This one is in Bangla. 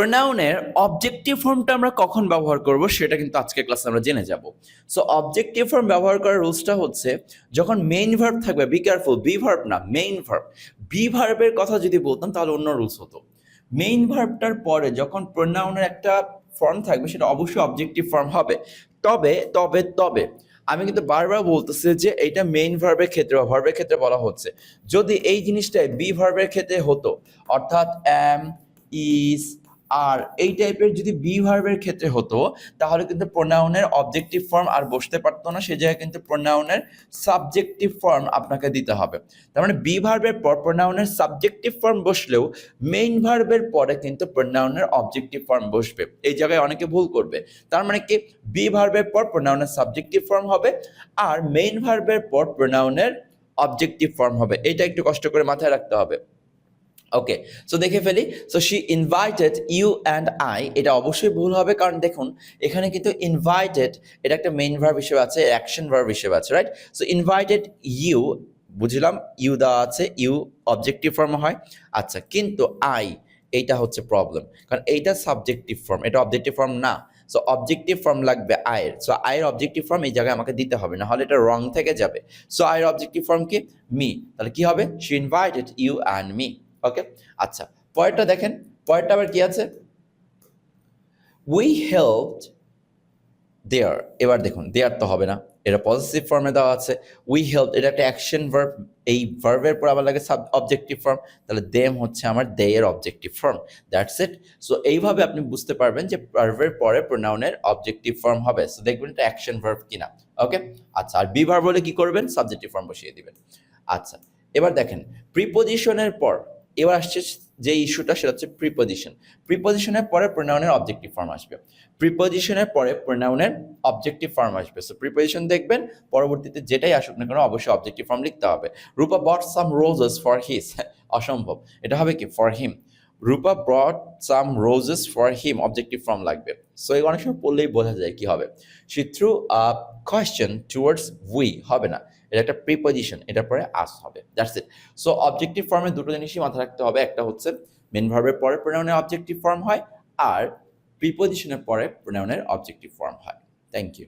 প্রোনাউনের অবজেক্টিভ ফর্মটা আমরা কখন ব্যবহার করব সেটা কিন্তু আজকে ক্লাসে আমরা জেনে যাব। সো অবজেক্টিভ ফর্ম ব্যবহার করার রুলসটা হচ্ছে, যখন মেইন ভার্ব থাকবে বি কেয়ারফুল বি ভার্ব না মেইন ভার্ব বি ভার্বের কথা যদি বলতাম, তাহলে অন্য রুলস হতো। মেইন ভার্বটার পরে যখন প্রোনাউনের একটা ফর্ম থাকবে, সেটা অবশ্যই অবজেক্টিভ ফর্ম হবে। তবে তবে তবে, আমি কিন্তু বারবার বলতেছি যে, এটা মেইন ভার্বের ক্ষেত্রে বা ভার্বের ক্ষেত্রে বলা হচ্ছে। যদি এই জিনিসটা বি ভার্বের ক্ষেত্রে হতো, অর্থাৎ অ্যাম ইজ আর এই টাইপের যদি বি ভার্বের ক্ষেত্রে হতো, তাহলে কিন্তু প্রোনাউনের অবজেক্টিভ ফর্ম আর বসতে পারতো না, সে জায়গায় কিন্তু প্রোনাউনের সাবজেক্টিভ ফর্ম আপনাকে দিতে হবে। তার মানে বি ভার্বের পর প্রোনাউনের সাবজেক্টিভ ফর্ম বসলেও মেইন ভার্বের পরে কিন্তু প্রোনাউনের অবজেক্টিভ ফর্ম বসবে। এই জায়গায় অনেকে ভুল করবে। তার মানে কি? বি ভার্বের পর প্রোনাউনের সাবজেক্টিভ ফর্ম হবে, আর মেইন ভার্বের পর প্রোনাউনের অবজেক্টিভ ফর্ম হবে। এটা একটু কষ্ট করে মাথায় রাখতে হবে। ওকে সো দেখে ফেলি। So she invited you and I এটা অবশ্যই ভুল হবে কারণ দেখুন, এখানে কিন্তু ইনভাইটেড এটা একটা মেইন ভার্ব হিসেবে আছে অ্যাকশন ভার্ব হিসেবে আছে রাইট সো ইনভাইটেড ইউ বুঝলাম ইউ দেওয়া আছে ইউ অবজেক্টিভ ফর্ম হয়। আচ্ছা কিন্তু আই এইটা হচ্ছে প্রবলেম কারণ এইটা সাবজেক্টিভ ফর্ম এটা অবজেক্টিভ ফর্ম না। সো অবজেক্টিভ ফর্ম লাগবে আয়ের সো আয়ের অবজেক্টিভ ফর্ম এই জায়গায় আমাকে দিতে হবে না হলে এটা রং থেকে যাবে। সো আয়ের অবজেক্টিভ ফর্ম কি? মি তাহলে কি হবে? She invited you and me okay আচ্ছা পরেরটা দেখেন, পরেরটা আবার কি আছে? উই হেল্পড দেয়ার এবার দেখুন দেয়ার তো হবে না, এটা পজিটিভ ফর্মে দেওয়া আছে উই হেল্প এটা একটা অ্যাকশন ভার্ব এই ভার্বের পর আবার লাগে সাব অবজেক্টিভ ফর্ম তাহলে দেম হচ্ছে আমার দে এর objective form that's it so এইভাবে আপনি বুঝতে পারবেন যে ভার্বের পরে প্রোনাউনের অবজেক্টিভ ফর্ম হবে সো দেখবেন এটা অ্যাকশন ভার্ব কিনা ওকে আচ্ছা আর বি ভার্ব হলে কি করবেন? সাবজেক্টিভ ফর্ম বসিয়ে দিবেন আচ্ছা এবার দেখেন প্রিপোজিশনের পর এবার আসছে যে ইস্যুটা, সেটা হচ্ছে প্রিপোজিশন প্রিপোজিশনের পরে প্রোনাউনের অবজেক্টিভ ফর্ম আসবে। প্রিপোজিশনের পরে প্রোনাউনের অবজেক্টিভ ফর্ম আসবে। সো প্রিপোজিশন দেখবেন, পরবর্তীতে যেটাই আসুক না কেন, অবশ্যই অবজেক্টিভ ফর্ম লিখতে হবে। রূপা বট সাম রোজেস ফর হিস অসম্ভব। এটা হবে কি? For him Rupa brought some roses for him objective form লাগবে। সো এই অনেক সময় পড়লেই বোঝা যায় কি হবে। See through question towards we হবে না। এটা একটা প্রিপোজিশন এটার পরে আস হবে। দ্যাটস ইট সো অবজেক্টিভ ফর্মে দুটো জিনিসই মাথায় রাখতে হবে। একটা হচ্ছে মেন ভার্বের পরে প্রোনাউনের অবজেক্টিভ ফর্ম হয়, আর প্রিপোজিশনের পরে প্রোনাউনের অবজেক্টিভ ফর্ম হয়। Thank you